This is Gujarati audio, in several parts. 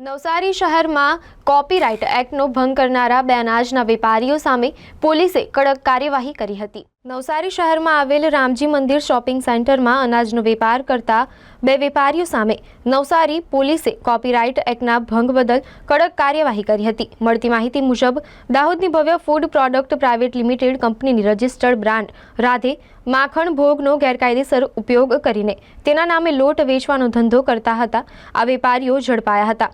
નવસારી શહેરમાં કોપીરાઇટ એક્ટનો ભંગ કરનારા બે અનાજના વેપારીઓ સામે પોલીસે કડક કાર્યવાહી કરી હતી. નવસારી શહેરમાં આવેલ રામજી મંદિર શોપિંગ સેન્ટરમાં અનાજનો વેપાર કરતા બે વેપારીઓ સામે નવસારી પોલીસે કોપીરાઇટ એક્ટના ભંગ બદલ કડક કાર્યવાહી કરી હતી. મળતી માહિતી મુજબ, દાહોદની Bhavya food product private limited કંપનીની રજિસ્ટર્ડ બ્રાન્ડ રાધે માખણ ભોગનો ગેરકાયદેસર ઉપયોગ કરીને તેના નામે લોટ વેચવાનો ધંધો કરતા હતા. આ વેપારીઓ ઝડપાયા હતા.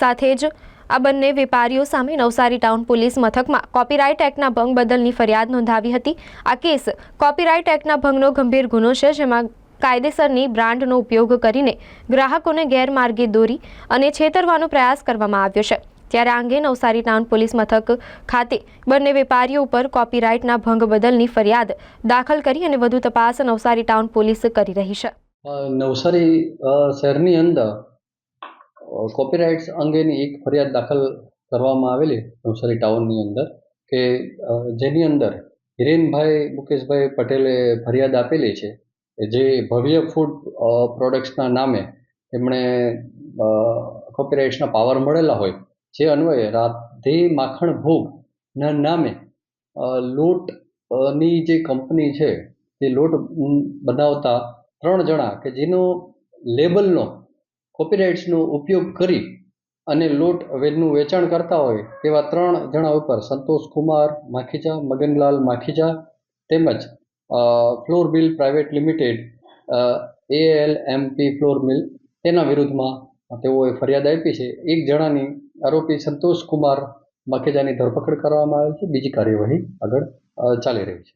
સાથે જ આ બંને વેપારીઓ સામે નવસારી ટાઉન પોલીસ મથકમાં કોપીરાઇટ એક્ટના ભંગ બદલની ફરિયાદ નોંધાવી હતી. આ કેસ કોપીરાઇટ એક્ટના ભંગનો ગંભીર ગુનો છે, જેમાં કાયદેસરની બ્રાન્ડનો ઉપયોગ કરીને ગ્રાહકોને ગેરમાર્ગે દોરી અને છેતરવાનો પ્રયાસ કરવામાં આવ્યો છે. ત્યારે આ અંગે નવસારી ટાઉન પોલીસ મથક ખાતે બંને વેપારીઓ ઉપર કોપીરાઇટના ભંગ બદલની ફરિયાદ દાખલ કરી અને વધુ તપાસ નવસારી ટાઉન પોલીસ કરી રહી છે. નવસારી શહેરની અંદર કોપીરાઇટ્સ અંગેની એક ફરિયાદ દાખલ કરવામાં આવેલી નવસારી ટાઉનની અંદર કે જેની અંદર હિરેનભાઈ મુકેશભાઈ પટેલે ફરિયાદ આપેલી છે જે ભવ્ય ફૂડ પ્રોડક્ટ્સના નામે એમણે કોપીરાઇટ્સના પાવર મળેલા હોય જે અન્વયે રાધે માખણ ભોગના નામે લોટની જે કંપની છે તે લોટ બનાવતા ત્રણ જણા કે જેનો લેબલનો કોપીરાઇટ્સનો ઉપયોગ કરી અને લોટ વેલનું વેચાણ કરતા હોય તેવા ત્રણ જણા ઉપર સંતોષ કુમાર માખીજા, મગનલાલ માખીજા તેમજ flour mill private limited AL MP flour mill તેના વિરુદ્ધમાં તેઓએ ફરિયાદ આપી છે. એક જણાની આરોપી સંતોષ કુમાર માખીજાની ધરપકડ કરવામાં આવેલ છે. બીજી કાર્યવાહી આગળ ચાલી રહી છે.